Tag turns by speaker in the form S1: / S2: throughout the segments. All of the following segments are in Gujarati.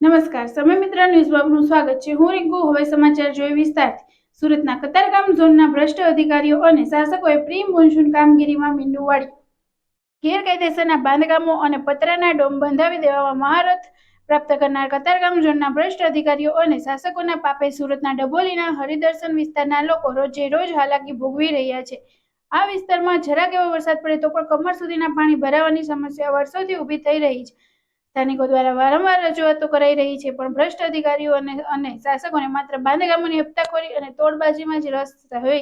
S1: નમસ્કાર. સમય મિત્ર ન્યૂઝમાં સ્વાગત છે. હું રિંકુ, હવે સમાચાર જોઈએ વિસ્તારથી. સુરતના કતારગામ ઝોનના ભ્રષ્ટ અધિકારીઓ અને શાસકોએ પ્રી મોન્સૂન કામગીરીમાં મીંડું વાળ્યું. ગેરકાયદેસરના બાંધકામો અને પતરાના ડોમ બંધાવી દેવામાં મહારથ પ્રાપ્ત કરનાર કતારગામ ઝોનના ભ્રષ્ટ અધિકારીઓ અને શાસકોના પાપે સુરતના ડભોલીના હરિદર્શન વિસ્તારના લોકો રોજે રોજ હાલાકી ભોગવી રહ્યા છે. આ વિસ્તારમાં જરાક એવો વરસાદ પડે તો પણ કમર સુધીના પાણી ભરાવાની સમસ્યા વર્ષોથી ઊભી થઈ રહી છે. સ્થાનિકો દ્વારા વારંવાર રજૂઆતો કરાઈ રહી છે, પણ ભ્રષ્ટ અધિકારીઓ અને અને શાસકોને માત્ર બાંધકામોની હપ્તાખોરી અને તોડબાજીમાં જ રસ હોય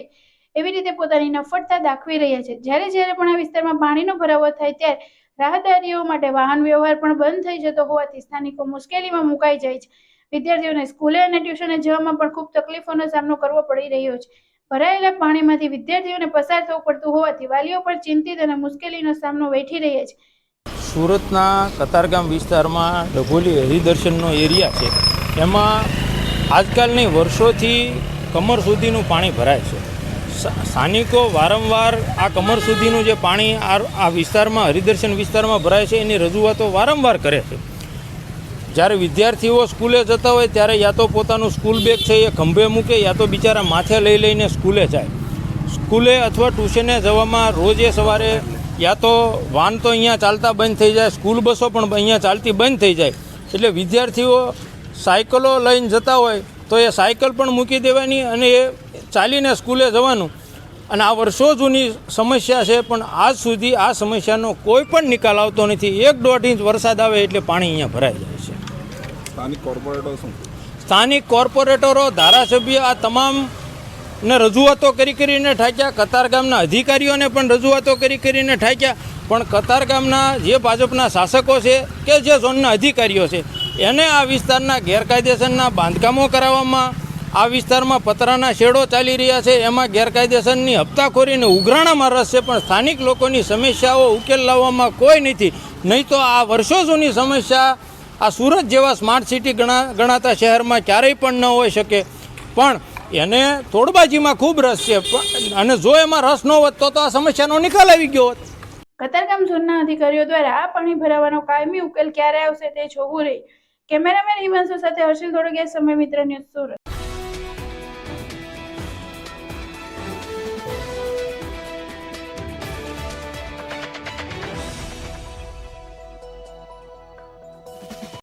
S1: એવી રીતે પોતાની નફળતા દાખવી રહ્યા છે. જ્યારે જ્યારે પણ આ વિસ્તારમાં પાણીનો ભરાવો થાય ત્યારે રાહદારીઓ માટે વાહન વ્યવહાર પણ બંધ થઈ જતો હોવાથી સ્થાનિકો મુશ્કેલીમાં મુકાઈ જાય છે. વિદ્યાર્થીઓને સ્કૂલે અને ટ્યુશને જવામાં પણ ખૂબ તકલીફોનો સામનો કરવો પડી રહ્યો છે. ભરાયેલા પાણીમાંથી વિદ્યાર્થીઓને પસાર થવું પડતું હોવાથી વાલીઓ પણ ચિંતિત અને મુશ્કેલીનો સામનો વેઠી રહ્યા છે.
S2: સુરતના કતારગામ વિસ્તારમાં ડભોલી હરિદર્શનનો એરિયા છે. એમાં આજકાલની વર્ષોથી કમર સુધીનું પાણી ભરાય છે. સ્થાનિકો વારંવાર આ કમર સુધીનું જે પાણી આ વિસ્તારમાં, હરિદર્શન વિસ્તારમાં ભરાય છે, એની રજૂઆતો વારંવાર કરે છે. જ્યારે વિદ્યાર્થીઓ સ્કૂલે જતા હોય ત્યારે યા તો પોતાનું સ્કૂલ બેગ છે, એ ખંભે મૂકે, યા તો બિચારા માથે લઈ લઈને સ્કૂલે જાય. સ્કૂલે અથવા ટ્યુશને જવામાં રોજે સવારે યા તો વાન તો અહીંયા ચાલતા બંધ થઈ જાય સ્કૂલ બસો પણ અહીંયા ચાલતી બંધ થઈ જાય. એટલે વિદ્યાર્થીઓ સાયકલો લઈને જતા હોય તો એ સાયકલ પણ મૂકી દેવાની અને એ ચાલીને સ્કૂલે જવાનું. અને આ વર્ષો જૂની સમસ્યા છે પણ આજ સુધી આ સમસ્યાનો કોઈ પણ નિકાલ આવતો નથી. એક દોઢ ઇંચ વરસાદ આવે એટલે પાણી અહીંયા ભરાઈ જાય છે.
S3: સ્થાનિક કોર્પોરેટરો શું
S2: સ્થાનિક કોર્પોરેટરો ધારાસભ્ય આ તમામ ને રજૂઆતો કરી કરીને ઠાક્યા. કતારગામના અધિકારીઓને પણ રજૂઆતો કરી કરીને ઠાક્યા. પણ કતારગામના જે ભાજપના શાસકો છે કે જે ઝોનના અધિકારીઓ છે, એને આ વિસ્તારના ગેરકાયદેસરના બાંધકામો કરાવવામાં, આ વિસ્તારમાં પતરાના શેડો ચાલી રહ્યા છે, એમાં ગેરકાયદેસરની હપ્તાખોરીને ઉઘરાણામાં રસ છે, પણ સ્થાનિક લોકોની સમસ્યાઓ ઉકેલ લાવવામાં કોઈ નથી. નહીં તો આ વર્ષો જૂની સમસ્યા આ સુરત જેવા સ્માર્ટ સિટી ગણા ગણાતા શહેરમાં ક્યારેય પણ ન હોઈ શકે. પણ એને તોડબાજીમાં ખૂબ રસ છે. અને જો એમાં રસ ન હોત તો તો આ સમસ્યાનો નિકાલ આવી ગયો હોત.
S1: કતારગામ ઝોનના અધિકારીઓ દ્વારા આ પાણી ભરાવાનો કાયમી ઉકેલ ક્યારે આવશે તે જોવું રહી. કેમેરામેન હિમાંશુ સાથે હર્ષિલ ધોળકિયા સમય મિત્ર ન્યૂઝ સુરત.